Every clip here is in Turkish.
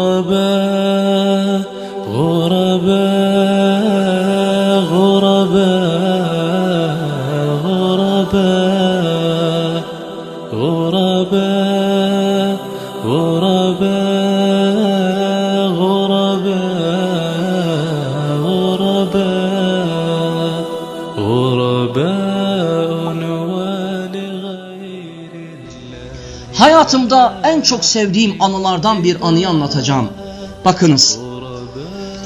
غرباء غرباء غرباء غرباء غرباء غرباء غرباء غرباء غرباء Hayatımda en çok sevdiğim anılardan bir anıyı anlatacağım. Bakınız.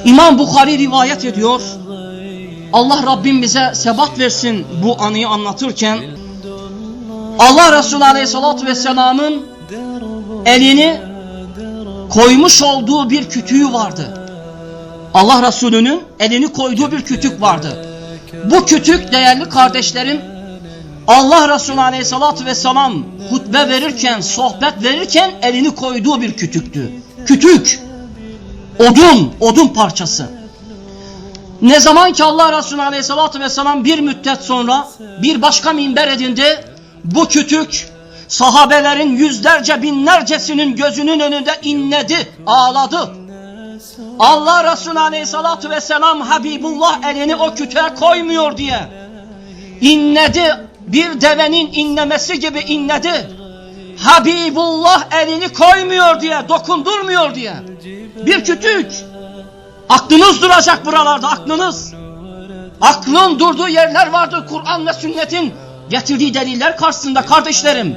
İmam Bukhari rivayet ediyor. Allah Rabbim bize sebat versin bu anıyı anlatırken. Allah Resulü Aleyhisselatü Vesselam'ın elini koymuş olduğu bir kütüğü vardı. Allah Resulü'nün elini koyduğu bir kütük vardı. Bu kütük değerli kardeşlerim Allah Resulü Aleyhisselatü Vesselam hutbe verirken, sohbet verirken elini koyduğu bir kütüktü. Kütük. Odun, odun parçası. Ne zaman ki Allah Resulü Aleyhisselatü Vesselam bir müddet sonra bir başka minber edindi, bu kütük sahabelerin yüzlerce binlercesinin gözünün önünde inledi, ağladı. Allah Resulü Aleyhisselatü Vesselam Habibullah elini o kütüğe koymuyor diye inledi bir devenin inlemesi gibi inledi. Habibullah elini koymuyor diye, dokundurmuyor diye. Bir kütük. Aklınız duracak buralarda, aklınız. Aklın durduğu yerler vardır Kur'an ve sünnetin getirdiği deliller karşısında kardeşlerim.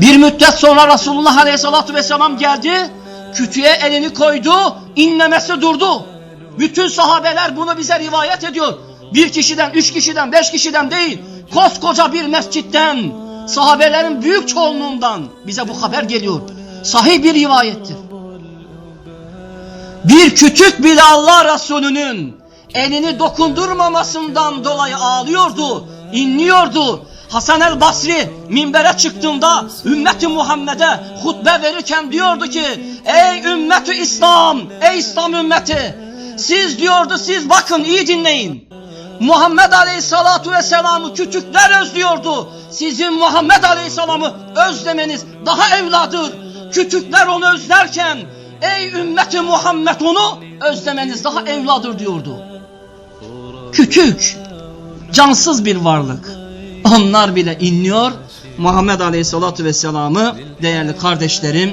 Bir müddet sonra Resulullah Aleyhisselatü Vesselam geldi, kütüğe elini koydu, inlemesi durdu. Bütün sahabeler bunu bize rivayet ediyor. Bir kişiden, üç kişiden, beş kişiden değil, koskoca bir mescitten, sahabelerin büyük çoğunluğundan bize bu haber geliyor. Sahih bir rivayettir. Bir kütük bile Allah Resulü'nün elini dokundurmamasından dolayı ağlıyordu, inliyordu. Hasan el Basri minbere çıktığında ümmeti Muhammed'e hutbe verirken diyordu ki Ey ümmeti İslam, ey İslam ümmeti siz diyordu siz bakın iyi dinleyin. Muhammed Aleyhisselatu Vesselam'ı küçükler özlüyordu. Sizin Muhammed Aleyhisselam'ı özlemeniz daha evladır. Küçükler onu özlerken ey ümmeti Muhammed onu özlemeniz daha evladır diyordu. Küçük, cansız bir varlık. Onlar bile inliyor. Muhammed Aleyhisselatü Vesselam'ı değerli kardeşlerim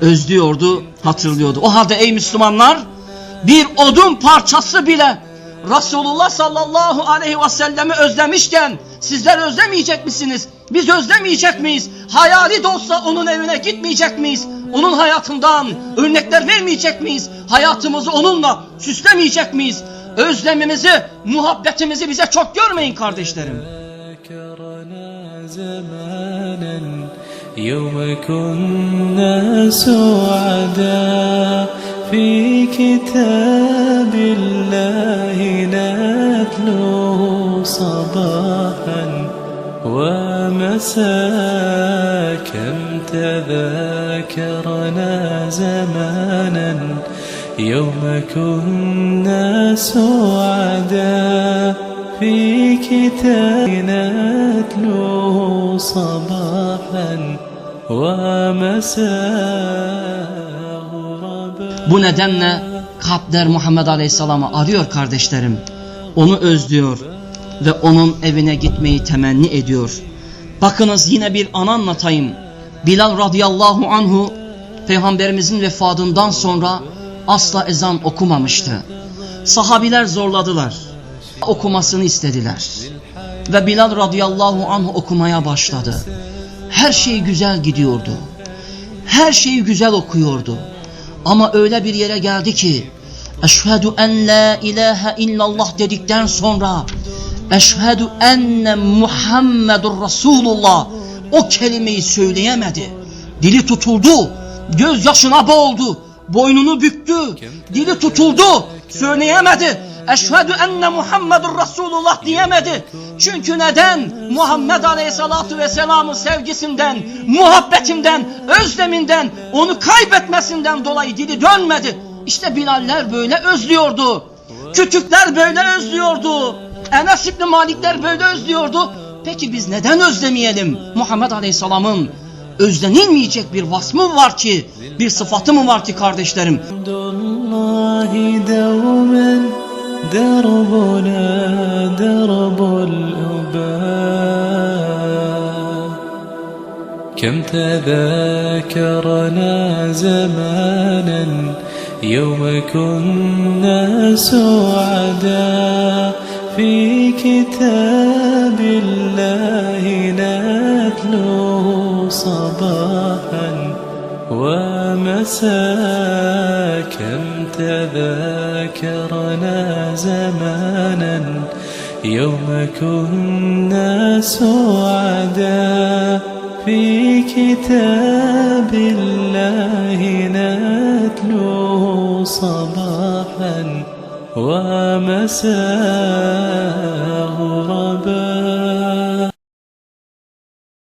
özlüyordu, hatırlıyordu. O halde ey Müslümanlar bir odun parçası bile Resulullah sallallahu aleyhi ve sellemi özlemişken sizler özlemeyecek misiniz? Biz özlemeyecek miyiz? Hayali de olsa onun evine gitmeyecek miyiz? Onun hayatından örnekler vermeyecek miyiz? Hayatımızı onunla süslemeyecek miyiz? Özlemimizi, muhabbetimizi bize çok görmeyin kardeşlerim. ذكرنا زمانا يوم كنا سعدا في كتاب الله نتلوه صباحا ومساء كم تذاكرنا زمانا يوم كنا سعدا في كتاب نتلوه صباحا ومساء غربا Bu nedenle kalpler Muhammed Aleyhisselam'ı arıyor kardeşlerim. Onu özlüyor ve onun evine gitmeyi temenni ediyor. Bakınız yine bir an anlatayım. Bilal radıyallahu anhu peygamberimizin vefatından sonra asla ezan okumamıştı. Sahabiler zorladılar. Okumasını istediler. Ve Bilal radıyallahu anhu okumaya başladı. Her şey güzel gidiyordu. Her şeyi güzel okuyordu. Ama öyle bir yere geldi ki Eşhedü en la ilahe illallah dedikten sonra Eşhedü enne Muhammedur Resulullah o kelimeyi söyleyemedi. Dili tutuldu. Gözyaşına boğuldu. Boynunu büktü. Dili tutuldu. Söyleyemedi. Eşhedü enne Muhammedur Resulullah diyemedi. Çünkü neden? Muhammed Aleyhisselatü Vesselam'ın sevgisinden, muhabbetinden, özleminden, onu kaybetmesinden dolayı dili dönmedi. İşte Bilaller böyle özlüyordu. Küçükler böyle özlüyordu. Enes İbni Malikler böyle özlüyordu. Peki biz neden özlemeyelim Muhammed Aleyhisselam'ın özlenilmeyecek bir vasfı mı var ki, bir sıfatı mı var ki kardeşlerim? حمد الله دوما دربنا درب الأباء كم تذاكرنا زمانا يوم كنا سعدا في كتاب الله نتلوه صباحا ومساء كم تذاكرنا زمانا. يوم كنا سعدا في كتاب الله نتلوه صباحا ومساء غربا